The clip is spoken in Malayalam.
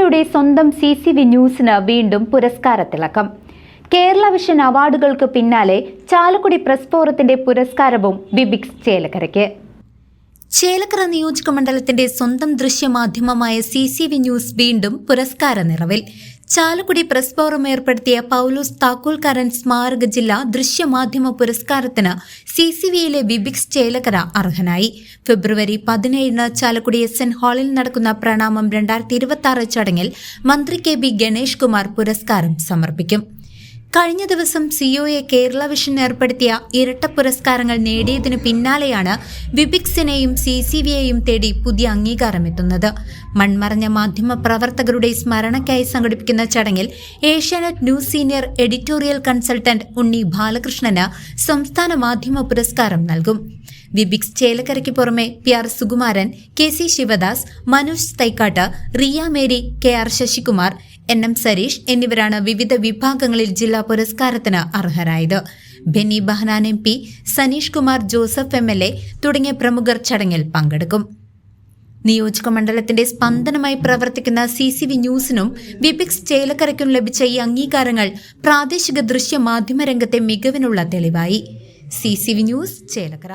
ചേലക്കരയുടെ സ്വന്തം സി സി വി ന്യൂസിന് വീണ്ടും പുരസ്കാരത്തിളക്കം. കേരള വിഷൻ അവാർഡുകൾക്ക് പിന്നാലെ ചാലക്കുടി പ്രസ് ഫോറത്തിന്റെ പുരസ്കാരവും ബിബിക്സ് ചേലക്കരയ്ക്ക്. ചേലക്കര നിയോജക മണ്ഡലത്തിന്റെ സ്വന്തം ദൃശ്യമാധ്യമമായ സി സി വി ന്യൂസ് വീണ്ടും പുരസ്കാര നിറവിൽ ചാലക്കുടി പ്രസ് ഫോറം ഏർപ്പെടുത്തിയ പൗലോസ് താക്കോൽക്കാരൻ സ്മാരക ജില്ലാ ദൃശ്യമാധ്യമ പുരസ്കാരത്തിന് സി സി വിയിലെ ബിബിക്സ് ചേലക്കര അർഹനായി. ഫെബ്രുവരി പതിനേഴിന് ചാലക്കുടി എസ് എൻ ഹാളിൽ നടക്കുന്ന പ്രണാമം രണ്ടായിരത്തി ഇരുപത്തി ചടങ്ങിൽ മന്ത്രി കെ ബി ഗണേഷ് കുമാർ പുരസ്കാരം സമർപ്പിക്കും. കഴിഞ്ഞ ദിവസം സിഒയെ കേരള വിഷൻ ഏർപ്പെടുത്തിയ ഇരട്ട പുരസ്കാരങ്ങൾ നേടിയതിനു പിന്നാലെയാണ് വിബിക്സിനെയും സി സി വിയെയും തേടി പുതിയ അംഗീകാരമെത്തുന്നത്. മൺമറഞ്ഞ മാധ്യമ പ്രവർത്തകരുടെ സ്മരണയ്ക്കായി സംഘടിപ്പിക്കുന്ന ചടങ്ങിൽ Asianet news senior editorial consultant Unni ബാലകൃഷ്ണന് സംസ്ഥാന മാധ്യമ പുരസ്കാരം നൽകും. വിബിക്സ് ചേലക്കരയ്ക്ക് പുറമെ P R Sukumaran K C Sivadas Manoj Thaikkattu Riya Mary K R Sasikumar N M Sareesh എന്നിവരാണ് വിവിധ വിഭാഗങ്ങളിൽ ജില്ലാ പുരസ്കാരത്തിന് അർഹരായത്. Benny Behanan M P Saneesh Kumar Joseph M L A തുടങ്ങിയ പ്രമുഖർ ചടങ്ങിൽ പങ്കെടുക്കും. നിയോജക മണ്ഡലത്തിന്റെ സ്പന്ദനമായി പ്രവർത്തിക്കുന്ന സി സി വി ന്യൂസിനും വിപിക്സ് ചേലക്കരയ്ക്കും ലഭിച്ച ഈ അംഗീകാരങ്ങൾ പ്രാദേശിക ദൃശ്യ മാധ്യമ രംഗത്തെ മികവിനുള്ള തെളിവായി. C C V news Chelakkara.